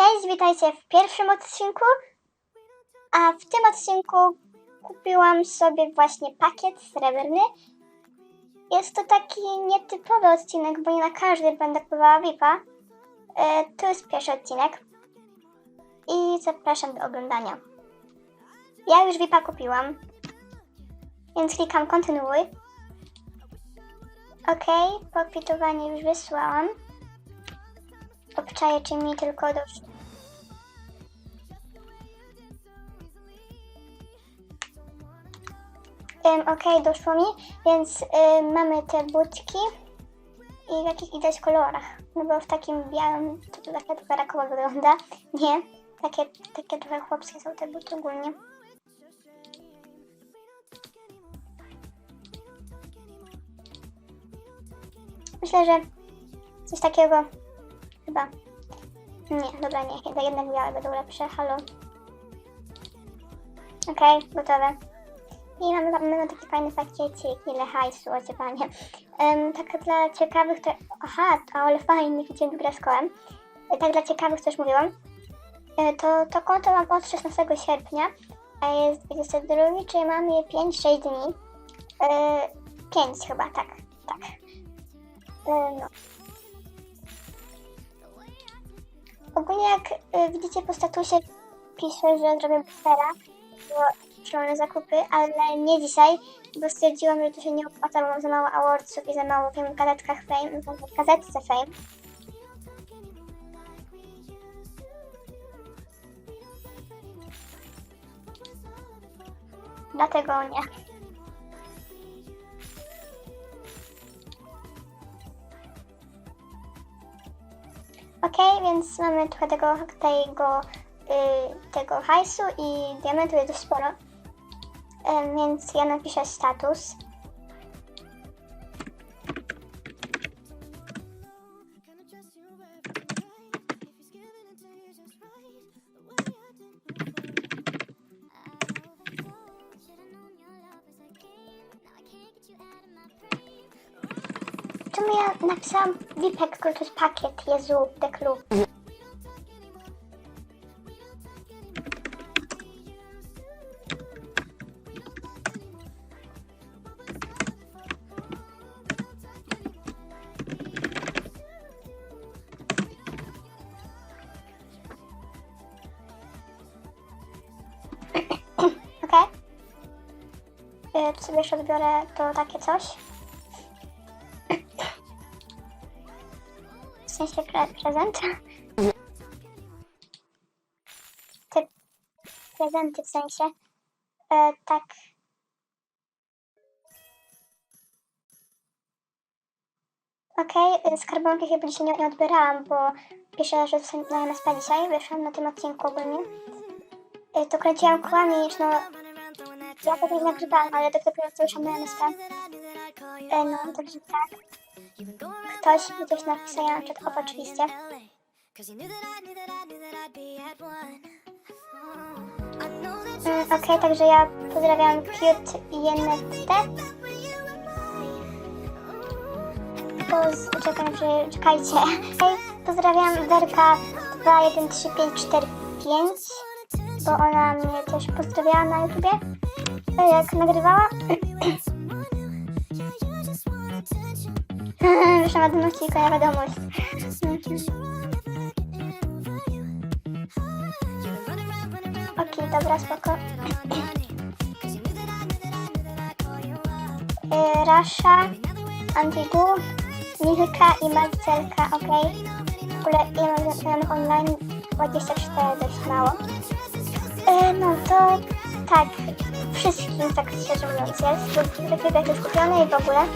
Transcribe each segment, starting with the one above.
Cześć, witajcie w pierwszym odcinku. A w tym odcinku kupiłam sobie właśnie pakiet srebrny. Jest to taki nietypowy odcinek, bo nie na każdy będę kupowała VIPa. E, to jest pierwszy odcinek. I zapraszam do oglądania. Ja już VIPa kupiłam, więc klikam kontynuuj. Ok, pokwitowanie już wysłałam. Obczaję, czy mi tylko doszło. Um, ok, doszło mi, więc ym, mamy te butki i w jakich widać kolorach. No bo w takim białym to, to takie trochę rakowo wygląda. Nie, takie, takie trochę chłopskie są te buty ogólnie. Myślę, że coś takiego chyba. Nie, dobra, nie, jednak, jednak białe będą lepsze. Halo. Okej, gotowe. I mamy, mamy taki fajny pakiecik, ile hajsu, ocie panie. Um, tak dla ciekawych, to... Aha, ale fajnie, widziałem grę z kołem. Tak dla ciekawych, co już mówiłam. E, To, to konto mam od 16 sierpnia, a jest 22, czyli mam je 5-6 dni. E, 5 chyba, tak, tak. E, no. Jak y, widzicie po statusie piszę, że zrobię boostera, bo szalone zakupy, ale nie dzisiaj, bo stwierdziłam, że to się nie opłaca, bo mam za mało awardsów i za mało wiem w gazetkach fame, w gazetce fame. Dlatego nie. Więc mamy trochę tego, tego, y, tego hajsu i diamentu jest sporo. Em, więc ja napiszę status. Czemu ja napisałam to jest pakiet, Jezu, club. Okej. Okay. Sobie jeszcze odbiorę to takie coś. Sensie pre prezent. Te prezenty w sensie. E, tak. Okej, okay. skarbonki chyba dzisiaj nie, nie odbierałam, bo że są na MSP dzisiaj, wyszłam na tym odcinku ogólnie. E, to kręciłam kołami, no ja to nie nagrywałam, ale to dopiero co wyszłam na MSP. E, no, także tak. Ktoś coś napisał, ja przed op oczywiście. Mm, Okej, także ja pozdrawiam Cute i Jenetę. Poz... Czekam, że... Czekajcie. Hej, pozdrawiam Werka 213545, bo ona mnie też pozdrawiała na YouTubie, e, jak nagrywała. Wiadomości i kolejna wiadomość. Okej, dobra, spoko. Y, Rasha, Antigu, Milka i Marcelka, okej. W ogóle ja mam znajomych online 24, dość mało. Y, no to tak, wszystkim tak szczerze mówiąc jest. Wybieg jest kupiony i w ogóle.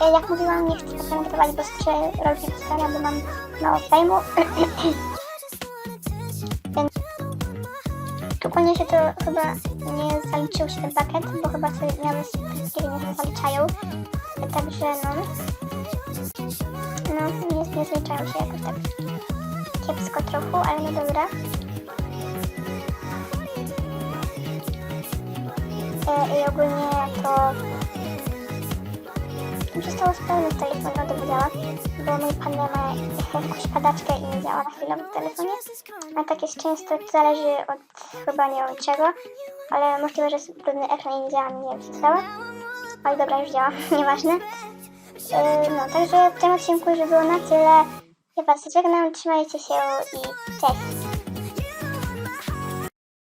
Jak mówiłam, nie chcę zaprezentować bez trzy rolki pisania, bo mam mało fejmu. Więc ogólnie się to chyba nie zaliczył się ten pakiet, bo chyba sobie miałem kiedy nie zaliczają. Także no. No, nie, nie zaliczają się jakoś tak kiepsko trochę, ale no dobra. E, I ogólnie to zostało spełnione telefon, to widziała. bo mój pan ma jakąś padaczkę i nie działa na chwilę w telefonie. A tak jest często, to zależy od chyba nie od czego, ale możliwe, że jest brudny ekran i nie działa, nie wiem, co. Ale dobra, już działa, nieważne. Yy, no, także w tym odcinku już było na tyle. Ja was żegnam, trzymajcie się i cześć.